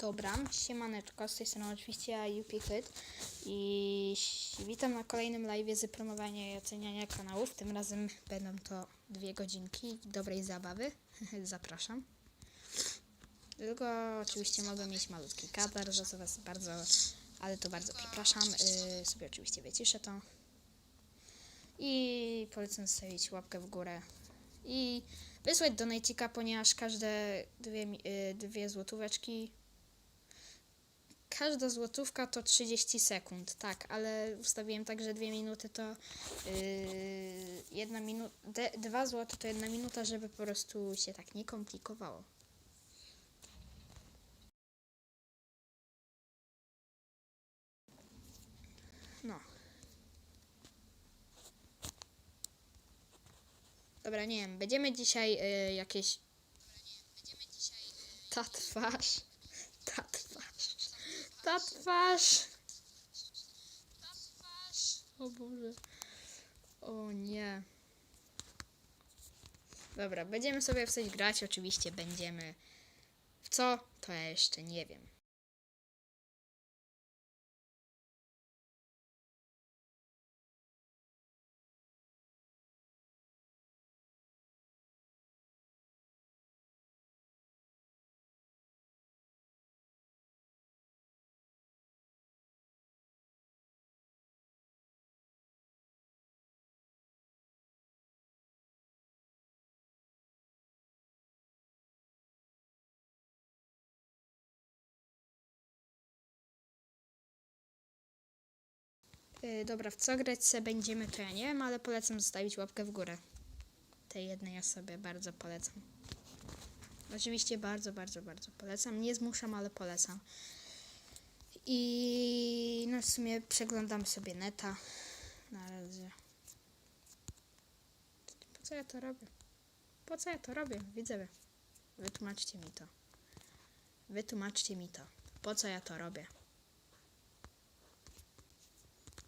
Dobra, siemaneczko, z tej strony oczywiście ja, UPKit i witam na kolejnym live z promowania i oceniania kanałów. Tym razem będą to dwie godzinki dobrej zabawy. Zapraszam. Tylko oczywiście mogę mieć malutki kadar, za co was bardzo, ale to bardzo przepraszam. Yy, sobie oczywiście wyciszę to. I polecam zostawić łapkę w górę i wysłać donajcika, ponieważ każde dwie, mi- y, dwie złotóweczki Każda złotówka to 30 sekund, tak, ale ustawiłem tak, że dwie minuty to yy, minuta, dwa złote to jedna minuta, żeby po prostu się tak nie komplikowało. No. Dobra, nie wiem, będziemy dzisiaj y, jakieś... Ta twarz. Ta twarz. O Boże. O nie. Dobra, będziemy sobie w coś grać. Oczywiście będziemy. W co? To ja jeszcze nie wiem. Yy, dobra, w co grać se będziemy, to ja nie wiem, ale polecam zostawić łapkę w górę. Tej jednej osobie bardzo polecam. Oczywiście bardzo, bardzo, bardzo polecam. Nie zmuszam, ale polecam. I no w sumie przeglądam sobie neta. Na razie. Po co ja to robię? Po co ja to robię? Widzowie. Wytłumaczcie mi to. Wytłumaczcie mi to. Po co ja to robię?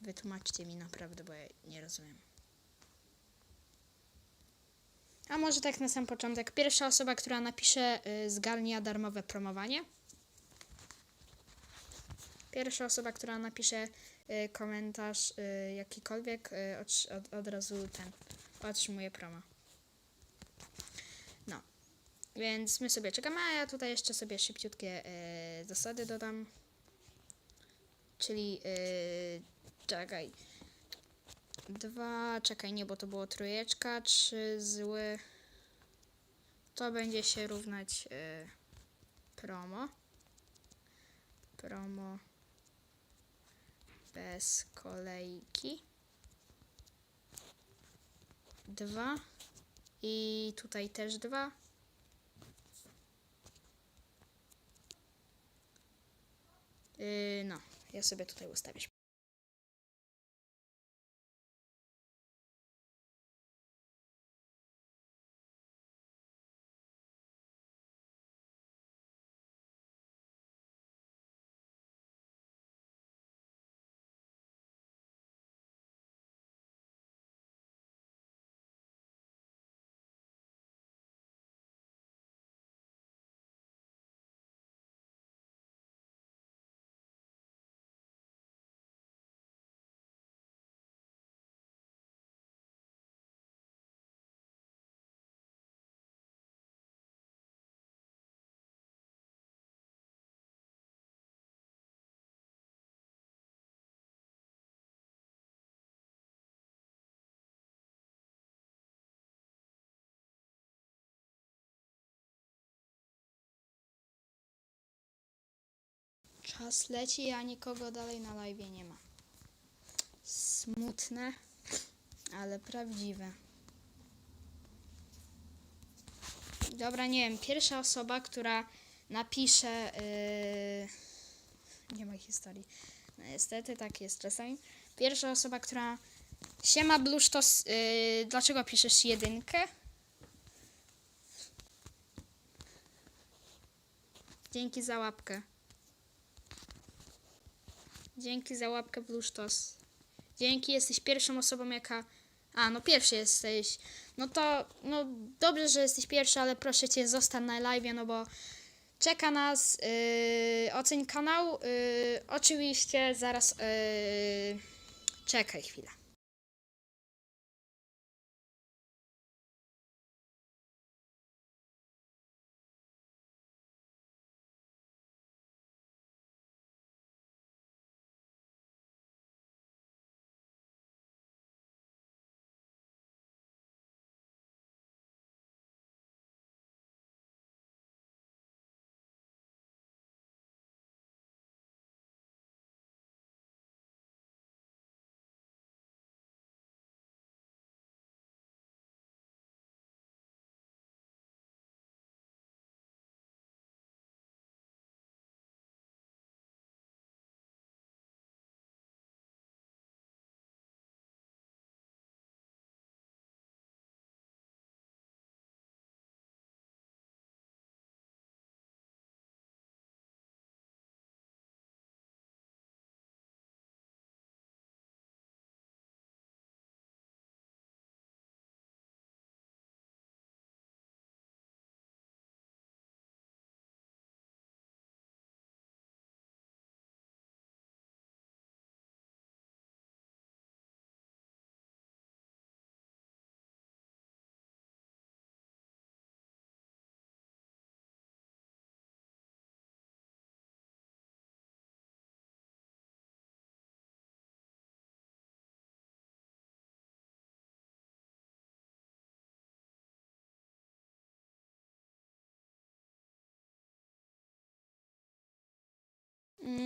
Wytłumaczcie mi naprawdę, bo ja nie rozumiem. A może tak na sam początek. Pierwsza osoba, która napisze, y, zgarnia darmowe promowanie. Pierwsza osoba, która napisze y, komentarz y, jakikolwiek, y, otrz- od, od razu ten otrzymuje promo. No. Więc my sobie czekamy, a ja tutaj jeszcze sobie szybciutkie zasady dodam. Czyli czekaj. Dwa, czekaj, nie, bo to było trójeczka, trzy zły. To będzie się równać y, promo. Promo bez kolejki. Dwa. I tutaj też dwa. Yy, no, ja sobie tutaj ustawię. Czas leci, a nikogo dalej na live nie ma. Smutne, ale prawdziwe. Dobra, nie wiem, pierwsza osoba, która napisze. Yy... Nie ma historii. No, niestety, tak jest czasami. Pierwsza osoba, która. Siema Blusztos, yy, dlaczego piszesz jedynkę? Dzięki za łapkę. Dzięki za łapkę Blusztos. Dzięki, jesteś pierwszą osobą, jaka... A, no pierwszy jesteś. No to, no dobrze, że jesteś pierwszy, ale proszę cię, zostań na live, no bo czeka nas yy, oceń kanał. Yy, oczywiście zaraz. Yy, czekaj chwilę.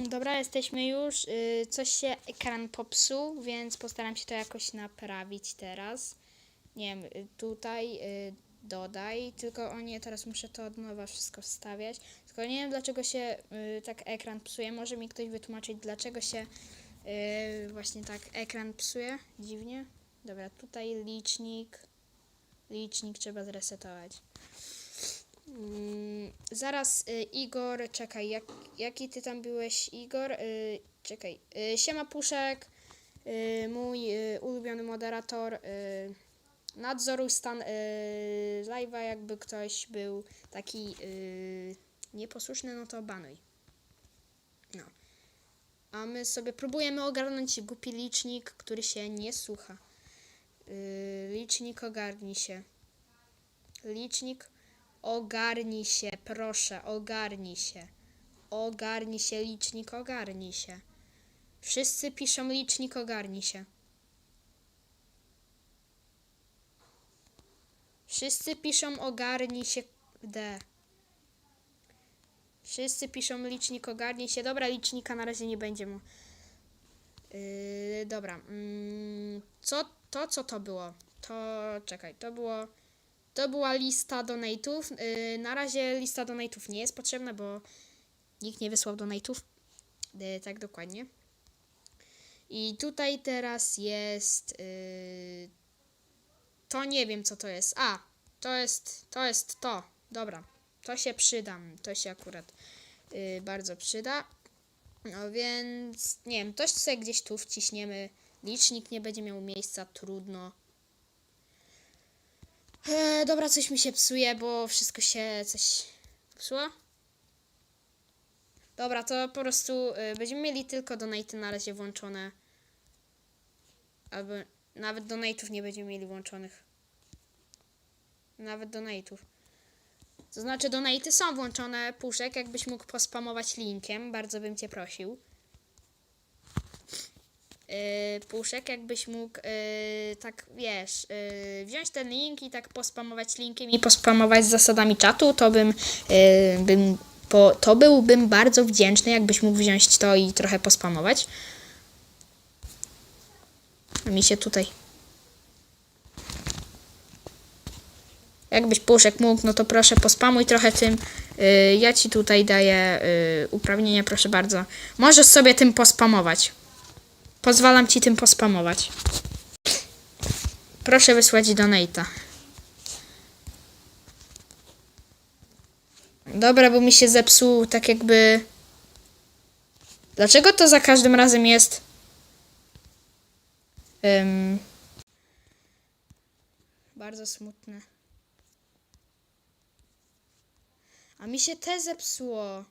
Dobra, jesteśmy już. Y, Coś się ekran popsuł, więc postaram się to jakoś naprawić teraz. Nie wiem, y, tutaj y, dodaj, tylko o nie, teraz muszę to od nowa wszystko wstawiać. Tylko nie wiem dlaczego się tak ekran psuje. Może mi ktoś wytłumaczyć, dlaczego się właśnie tak ekran psuje? Dziwnie. Dobra, tutaj licznik. Licznik trzeba zresetować. Mm, zaraz y, Igor, czekaj, jak, jaki ty tam byłeś Igor? Y, czekaj, y, siema Puszek, y, mój y, ulubiony moderator. Y, nadzoruj stan y, live'a, jakby ktoś był taki y, nieposłuszny, no to banuj. No. A my sobie próbujemy ogarnąć głupi licznik, który się nie słucha. Y, licznik ogarnij się. Licznik Ogarnij się, proszę, ogarnij się. Ogarnij się, licznik, ogarnij się. Wszyscy piszą licznik, ogarnij się. Wszyscy piszą ogarnij się, D. Wszyscy piszą licznik, ogarnij się. Dobra, licznika na razie nie będzie mu. Yy, dobra. Mm, co, to co to było? To, czekaj, to było... To była lista donate'ów. Yy, na razie lista donate'ów nie jest potrzebna, bo nikt nie wysłał donate'ów. Yy, tak dokładnie. I tutaj teraz jest. Yy, to nie wiem co to jest. A, to jest. To jest to. Dobra. To się przyda. To się akurat yy, bardzo przyda. No więc nie wiem, to sobie gdzieś tu wciśniemy. Licznik nie będzie miał miejsca, trudno. E, dobra, coś mi się psuje, bo wszystko się coś psuło. Dobra, to po prostu y, będziemy mieli tylko donaty na razie włączone. Albo nawet donate'ów nie będziemy mieli włączonych. Nawet donate'ów. To znaczy donaty są włączone. Puszek, jakbyś mógł pospamować linkiem, bardzo bym cię prosił. Yy, Puszek, jakbyś mógł, yy, tak wiesz, yy, wziąć ten link i tak pospamować linkiem i pospamować zasadami czatu, to bym, bym po, to byłbym bardzo wdzięczny, jakbyś mógł wziąć to i trochę pospamować. Mi się tutaj. Jakbyś Puszek mógł, no to proszę pospamuj trochę tym. Yy, ja ci tutaj daję yy, uprawnienia, proszę bardzo. Możesz sobie tym pospamować. Pozwalam ci tym pospamować. Proszę wysłać donate'a. Dobra, bo mi się zepsuł tak jakby... Dlaczego to za każdym razem jest... Ym... Bardzo smutne. A mi się te zepsuło.